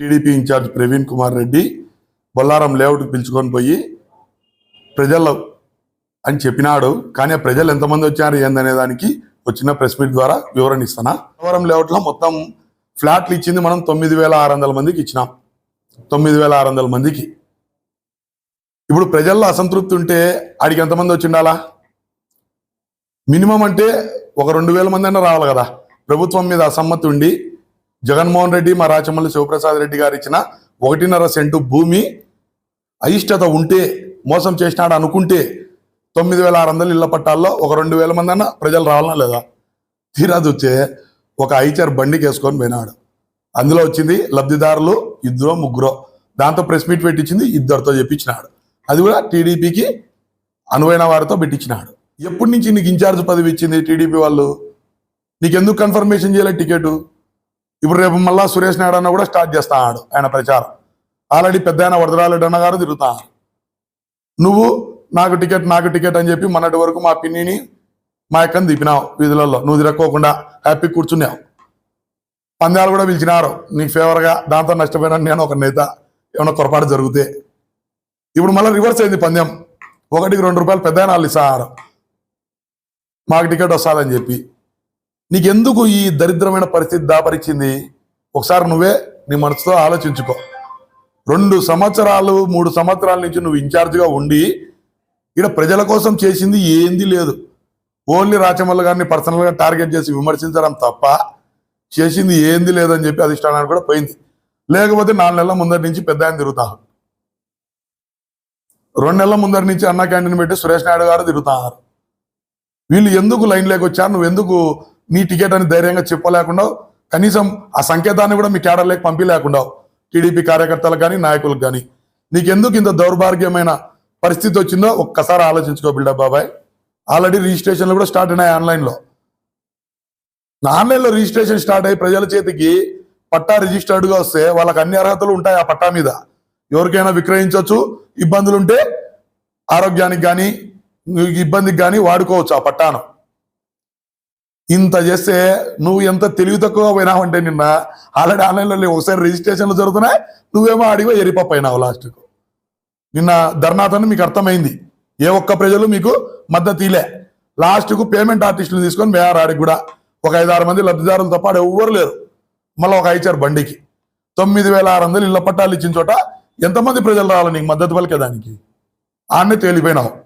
TDP in charge Praveen Kumar Reddy Bollaram లేఅవుట్కి పిలుచుకొని పోయి ప్రజలు అని చెప్పినాడు. కానీ ఆ ప్రజలు ఎంతమంది వచ్చారు ఏందనే దానికి వచ్చిన ప్రెస్ మీట్ ద్వారా వివరణ ఇస్తానా? బొల్లారం లేఅవుట్లో మొత్తం ఫ్లాట్లు ఇచ్చింది మనం తొమ్మిది వేల ఆరు వందల మందికి ఇచ్చినాం. తొమ్మిది వేల ఆరు వందల మందికి. ఇప్పుడు ప్రజల్లో అసంతృప్తి ఉంటే ఆడికి ఎంతమంది వచ్చిండాలా మినిమం అంటే ఒక రెండు వేల మంది అయినా రావాలి కదా. ప్రభుత్వం మీద అసమ్మతి ఉండి జగన్మోహన్ రెడ్డి మా రాచమల్లి శివప్రసాద్ రెడ్డి గారు ఇచ్చిన ఒకటిన్నర సెంటు భూమి అయిష్టత ఉంటే మోసం చేసినాడు అనుకుంటే తొమ్మిది వేల ఆరు వందల ఇళ్ళ పట్టాల్లో ఒక రెండు వేల మంది అన్న ప్రజలు రావాలా లేదా? తీరాదు వచ్చే ఒక ఐచర్ బండికి వేసుకొని పోయినాడు. అందులో వచ్చింది లబ్ధిదారులు ఇద్దరు ముగ్గురో. దాంతో ప్రెస్ మీట్ పెట్టించింది ఇద్దరితో చెప్పించినాడు. అది కూడా టీడీపీకి అనువైన వారితో పెట్టించినాడు. ఎప్పటి నుంచి నీకు ఇన్ఛార్జ్ పదవి ఇచ్చింది టీడీపీ వాళ్ళు? నీకెందుకు కన్ఫర్మేషన్ చేయలేదు టికెట్? ఇప్పుడు రేపు మళ్ళా సురేష్ నాయుడు అన్న కూడా స్టార్ట్ చేస్తాడు ఆయన ప్రచారం. ఆల్రెడీ పెద్ద ఆయన వరదరారెడ్డి అన్న గారు తిరుగుతా నువ్వు నాకు టికెట్ నాకు టికెట్ అని చెప్పి మొన్నటి వరకు మా పిన్నిని మా అక్కని దిపినావు వీధులలో నువ్వు తిరక్కోకుండా హ్యాపీ కూర్చున్నావు. పందాలు కూడా పిలిచినారు. నీకు ఫేవర్గా దాంతో నష్టపోయినా నేను ఒక నేత ఏమైనా పొరపాటు జరిగితే. ఇప్పుడు మళ్ళీ రివర్స్ అయింది పందెం. ఒకటికి రెండు రూపాయలు పెద్ద వాళ్ళు ఇస్తారు. మాకు టికెట్ వస్తుందని చెప్పి. నీకెందుకు ఈ దరిద్రమైన పరిస్థితి దాపరిచింది? ఒకసారి నువ్వే నీ మనసుతో ఆలోచించుకో. రెండు సంవత్సరాలు మూడు సంవత్సరాల నుంచి నువ్వు ఇన్ఛార్జ్గా ఉండి ఇక్కడ ప్రజల కోసం చేసింది ఏంది లేదు. ఓన్లీ రాచమల్ల గారిని పర్సనల్గా టార్గెట్ చేసి విమర్శించడం తప్ప చేసింది ఏంది లేదని చెప్పి అధిష్టానానికి కూడా పోయింది. లేకపోతే నాలుగు నెలల ముందరి నుంచి పెద్ద ఆయన తిరుగుతారు రెండు నెలల ముందరి నుంచి అన్న క్యాంటీన్ పెట్టి సురేష్ నాయుడు గారు తిరుగుతున్నారు వీళ్ళు ఎందుకు లైన్ వచ్చారు? నువ్వు ఎందుకు నీ టికెట్ అని ధైర్యంగా చెప్పలేకుండా కనీసం ఆ సంకేతాన్ని కూడా మీ కేడర్లేకి పంపించలేకుండా టీడీపీ కార్యకర్తలకు కానీ నాయకులకు కానీ నీకెందుకు ఇంత దౌర్భాగ్యమైన పరిస్థితి వచ్చిందో ఒక్కసారి ఆలోచించుకో బిల్డా బాబాయ్. ఆల్రెడీ రిజిస్ట్రేషన్లు కూడా స్టార్ట్ అయినాయి ఆన్లైన్లో. ఆన్లైన్లో రిజిస్ట్రేషన్ స్టార్ట్ అయ్యి ప్రజల చేతికి పట్టా రిజిస్టర్డ్గా వస్తే వాళ్ళకి అన్ని అర్హతలు ఉంటాయి ఆ పట్టా మీద. ఎవరికైనా విక్రయించవచ్చు ఇబ్బందులు ఉంటే ఆరోగ్యానికి కానీ ఇబ్బందికి కానీ వాడుకోవచ్చు ఆ పట్టాను. ఇంత చేస్తే నువ్వు ఎంత తెలివి తక్కువ పోయినావంటే నిన్న ఆల్రెడీ ఆన్లైన్లో లేవు. ఒకసారి రిజిస్ట్రేషన్లు జరుగుతున్నాయి. నువ్వేమో అడిగో ఎరిపోయినావు అయినావు లాస్ట్కు. నిన్న ధర్నాథన్ మీకు అర్థమైంది. ఏ ఒక్క ప్రజలు మీకు మద్దతు ఇలే. లాస్ట్కు పేమెంట్ ఆర్టిస్టులు తీసుకొని మేయర్ ఆడికి కూడా. ఒక ఐదు ఆరు మంది లబ్ధిదారులు తప్ప ఆడ ఎవ్వరు లేరు. మళ్ళీ ఒక ఐచారు బండికి. తొమ్మిది వేల ఆరు వందలు ఇళ్ళ పట్టాలు ఇచ్చిన చోట ఎంతమంది ప్రజలు రావాలి నీకు మద్దతు పలికే దానికి? ఆడనే తేలిపోయినావు.